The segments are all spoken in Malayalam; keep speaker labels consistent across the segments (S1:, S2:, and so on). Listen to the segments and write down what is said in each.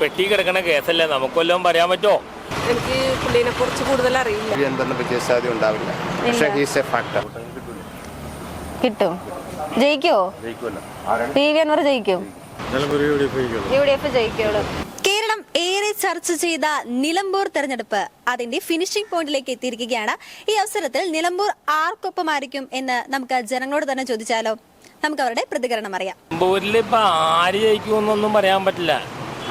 S1: പെട്ടി കിടക്കണ കേസല്ലേ? നമുക്കൊല്ലം പറയാൻ പറ്റുമോ?
S2: എനിക്ക് പുള്ളിനെ കുറിച്ച് കൂടുതൽ അറിയില്ല.
S3: എന്തെന്ന് എൻവറിന് വിജയസാധ്യത ഉണ്ടാവില്ല. പക്ഷേ ഹീസ് എ ഫാക്ടർ
S4: കിട്ടും. ജയിക്കോ? പി വി അൻവർ ജയിക്കും. യു ഡി എഫ് ജയിക്കുള്ളൂ.
S5: കേരളം ഏറെ ചർച്ച ചെയ്ത നിലമ്പൂർ തെരഞ്ഞെടുപ്പ് അതിന്റെ ഫിനിഷിംഗ് പോയിന്റിലേക്ക് എത്തിയിരിക്കുകയാണ്. ഈ അവസരത്തിൽ നിലമ്പൂർ ആർക്കൊപ്പമായിരിക്കും എന്ന് നമുക്ക് ജനങ്ങളോട് തന്നെ ചോദിച്ചാലോ? നമുക്ക് അവരുടെ പ്രതികരണം അറിയാം.
S1: നിലമ്പൂരിൽ ഇപ്പൊ ആര് ജയിക്കുമെന്നൊന്നും പറയാൻ പറ്റില്ല.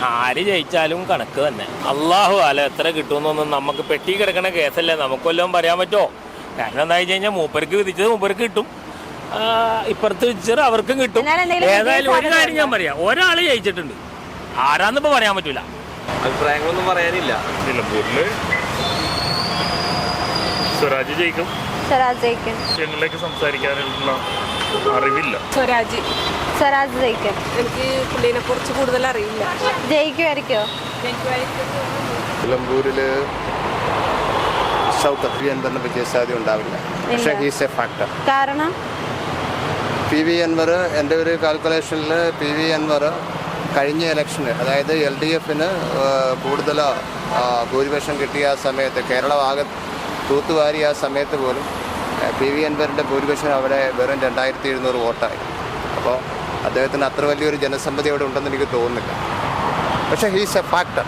S1: ആര് ജയിച്ചാലും കണക്ക് തന്നെ. അള്ളാഹു അല എത്ര കിട്ടുമെന്നൊന്നും നമുക്ക് പെട്ടി കിടക്കണ കേസല്ലേ നമുക്കൊല്ലം പറയാൻ പറ്റുമോ? കാരണം എന്താ വെച്ച് കഴിഞ്ഞാൽ മൂപ്പർക്ക് വിധിച്ചത് മൂപ്പർക്ക് കിട്ടും. ഇപ്പുറത്ത് വിധിച്ചത് അവർക്കും കിട്ടും. ഏതായാലും ഒരു കാര്യം ഞാൻ പറയാം. ഒരാൾ ജയിച്ചിട്ടുണ്ട്. ആരാന്നിപ്പോ പറയാൻ പറ്റൂല.
S6: അഭിപ്രായങ്ങളൊന്നും പറയാനില്ല.
S7: നിലമ്പൂരിൽ സ്വരാജ് ജയിക്കും.
S4: സ്വരാജ് ജയിക്കും.
S7: ഞങ്ങളിലേക്ക് സംസാരിക്കാനുള്ള അറിവില്ല.
S2: സ്വരാജ്.
S4: സ്വരാജ് ജയിക്കും
S2: എനിക്ക് പുള്ളീനെ കുറിച്ച് കൂടുതൽ അറിയില്ല.
S4: ജയിക്കുമായിരിക്കോ?
S3: നിലമ്പൂരിൽ സൗത്ത് പി തന്നെ വിജയസാധ്യത ഉണ്ടാവില്ല. പക്ഷേ. ഹീസ് എ ഫാക്ടർ
S4: കാരണം?
S3: പി വി അൻവർ എന്റെ ഒരു കാൽക്കുലേഷനിൽ പി വി അൻവർ കഴിഞ്ഞ ഇലക്ഷന് അതായത് എൽ ഡി എഫിന് കൂടുതൽ ഭൂരിപക്ഷം കിട്ടിയ ആ സമയത്ത് കേരള ഭാഗ തൂത്തുവാരി ആ സമയത്ത് പോലും പി വി അൻവറിന്റെ ഭൂരിപക്ഷം അവിടെ വെറും രണ്ടായിരത്തി എഴുന്നൂറ് വോട്ടായി. അപ്പോൾ അദ്ദേഹത്തിന് അത്ര വലിയൊരു ജനസമ്മതി അവിടെ ഉണ്ടെന്ന് എനിക്ക് തോന്നുന്നില്ല. പക്ഷേ ഹീസ് എ ഫാക്ടർ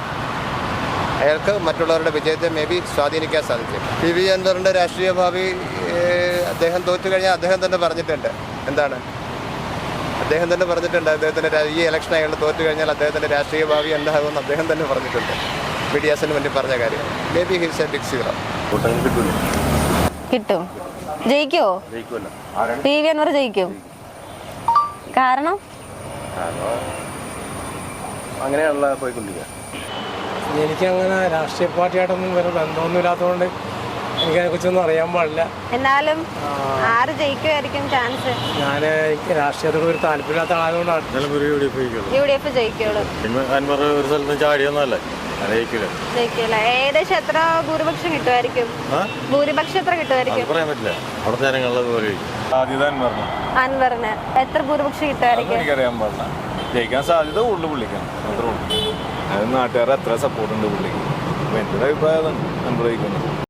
S3: അയാൾക്ക് മറ്റുള്ളവരുടെ വിജയത്തെ മേ ബി സ്വാധീനിക്കാൻ സാധിക്കും. പി വി അൻവറിന്റെ രാഷ്ട്രീയ ഭാവി അദ്ദേഹം തോറ്റു കഴിഞ്ഞാൽ അദ്ദേഹം തന്നെ പറഞ്ഞിട്ടുണ്ട്. എന്താണ്? അദ്ദേഹം തന്നെ പറഞ്ഞിട്ടുണ്ട് അദ്ദേഹത്തിന്റെ ഈ ഇലക്ഷൻ അയാൾ തോറ്റു കഴിഞ്ഞാൽ അദ്ദേഹത്തിന്റെ രാഷ്ട്രീയ ഭാവി എന്താകുമെന്ന് അദ്ദേഹം തന്നെ പറഞ്ഞിട്ടുണ്ട്. മീഡിയാസിന് വേണ്ടി പറഞ്ഞ കാര്യം. Maybe hills a big zero
S4: കിട്ടും. ജയിക്കോ പി വി അൻവർ ജയിക്കും. കാരണം?
S3: അങ്ങനെയാണല്ലോ പോയിക്കൊണ്ടിരിക്കുക.
S8: എനിക്കങ്ങനെ രാഷ്ട്രീയ പാർട്ടിയായിട്ടൊന്നും വേറെ ബന്ധമൊന്നുമില്ലാത്തതുകൊണ്ട് എനിക്കതിനെക്കുറിച്ചൊന്നും അറിയാൻ പാടില്ല.
S4: എന്നാലും ആര് ജയിക്കുമായിരിക്കും ചാൻസ്
S8: ഞാൻ എനിക്ക് രാഷ്ട്രീയത്തോട് ഒരു താല്പര്യമില്ലാത്ത ആളായതുകൊണ്ടാണ്
S7: നിലമ്പൂർ യു ഡി എഫ് ജയിക്കുള്ളൂ.
S4: യു ഡി എഫ് ജയിക്കുള്ളൂ.
S7: അൻവർ ഒരു സ്ഥലത്ത് ചാടിയൊന്നുമല്ല. ജയിക്കില്ല
S4: ജയിക്കില്ല ഏകദേശം എത്ര ഭൂരിപക്ഷം കിട്ടുമായിരിക്കും? ഭൂരിപക്ഷം എത്ര കിട്ടുമായിരിക്കും?
S7: പറയാൻ പറ്റില്ല. പോലെ അൻവറിന്.
S4: എത്ര ഭൂരിപക്ഷം കിട്ടുമായിരിക്കും?
S7: എനിക്കറിയാൻ പാടില്ല. ജയിക്കാൻ സാധ്യത കൂടുതൽ പുള്ളിക്കാണ്. അത്രേ ഉള്ളൂ. നാട്ടുകാർ അത്ര സപ്പോർട്ട് ഉണ്ട് പുള്ളിക്ക്. അപ്പം എന്റെ അഭിപ്രായം അതാണ്. ജയിക്കുന്നത്